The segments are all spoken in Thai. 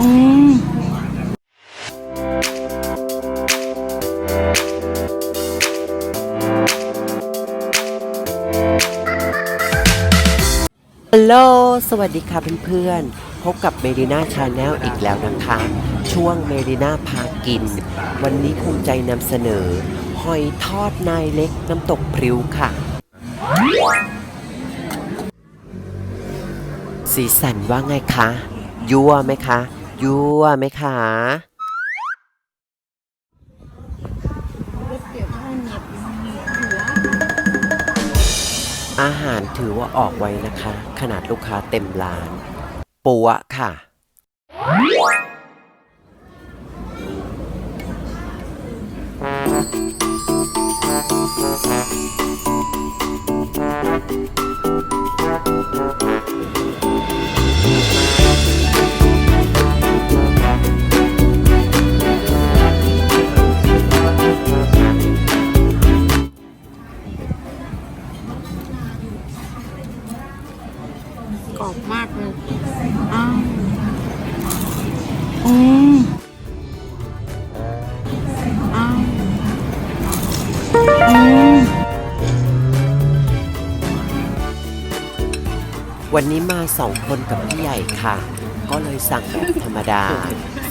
อืมฮัลโหลสวัสดีค่ะเพื่อนๆ พบกับเมดิน่าชาแนลอีกแล้วนะคะ ช่วงเมดิน่าพากิน วันนี้ภูมิใจนำเสนอ หอยทอดนายเล็กน้ำตกพริ้วค่ะ สีสันว่าไงคะ ยั่วไหมคะ ยั่วไหมคะอาหารถือว่าออกไว้นะคะ ขนาดลูกค้าเต็มร้าน ปัวค่ะก รอบมากเลยอ้าวอืมอ้าวอืมวันนี้มาสองคนกับพี่ใหญ่ค่ะ ก็เลยสั่งแบบธรรมดา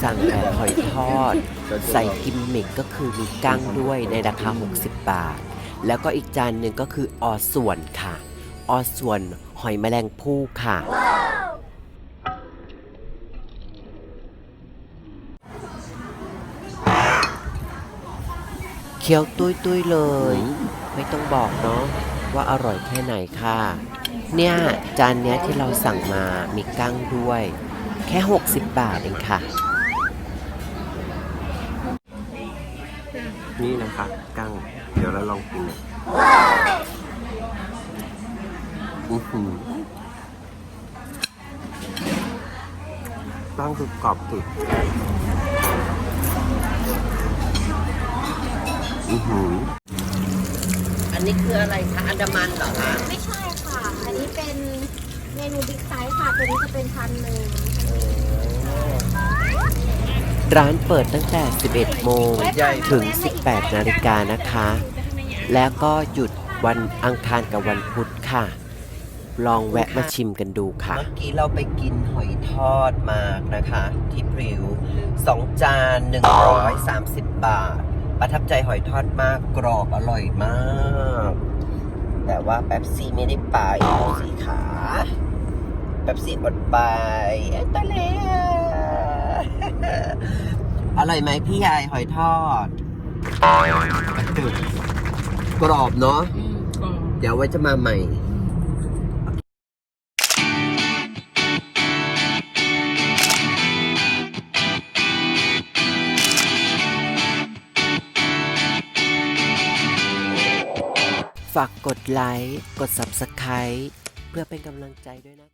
สั่งแบบหอยทอด ใส่กิมมิกก็คือมีกั้งด้วยในราคา 60 บาท แล้วก็อีกจานหนึ่งก็คืออส่วนค่ะ อส่วน หอยแมลงภู่ค่ะ เคี้ยวตุ้ยตุ้ยเลย ไม่ต้องบอกเนาะว่าอร่อยแค่ไหนค่ะ เนี่ยจานเนี้ยที่เราสั่งมามีกั้งด้วย แค่ 60 บาทเองค่ะ นี่นะคะกั้ง เดี๋ยวเราลองกินนะ อือหือกั้งคือกรอบสุดอือหืออันนี้คืออะไรคะ อันดามันเหรอคะไม่ใช่ค่ะ อันนี้เป็นเมนูบิ๊กไซส์ค่ะ ตัวนี้จะเป็นพันหนึ่งร้านเปิดตั้งแต่ 11 โมงถึง 18 นาฬิกานะคะ แล้วก็หยุดวันอังคารกับวันพุธค่ะ ลองแวะมาชิมกันดูค่ะ เมื่อกี้เราไปกินหอยทอดมานะคะ ที่พริวสองจาน 130 บาท ประทับใจหอยทอดมากกรอบอร่อยมาก แต่ว่าแป๊บซี่ไม่ได้ไปดูสิขาแป๊บซี่อดไปเอ้ยตะเลอร่อยไหมพี่ยายหอยทอดกรอบเนาะอืมกรอบเดี๋ยวไว้จะมาใหม่ ฝากกดไลค์ กด Subscribe เพื่อเป็นกำลังใจด้วยนะ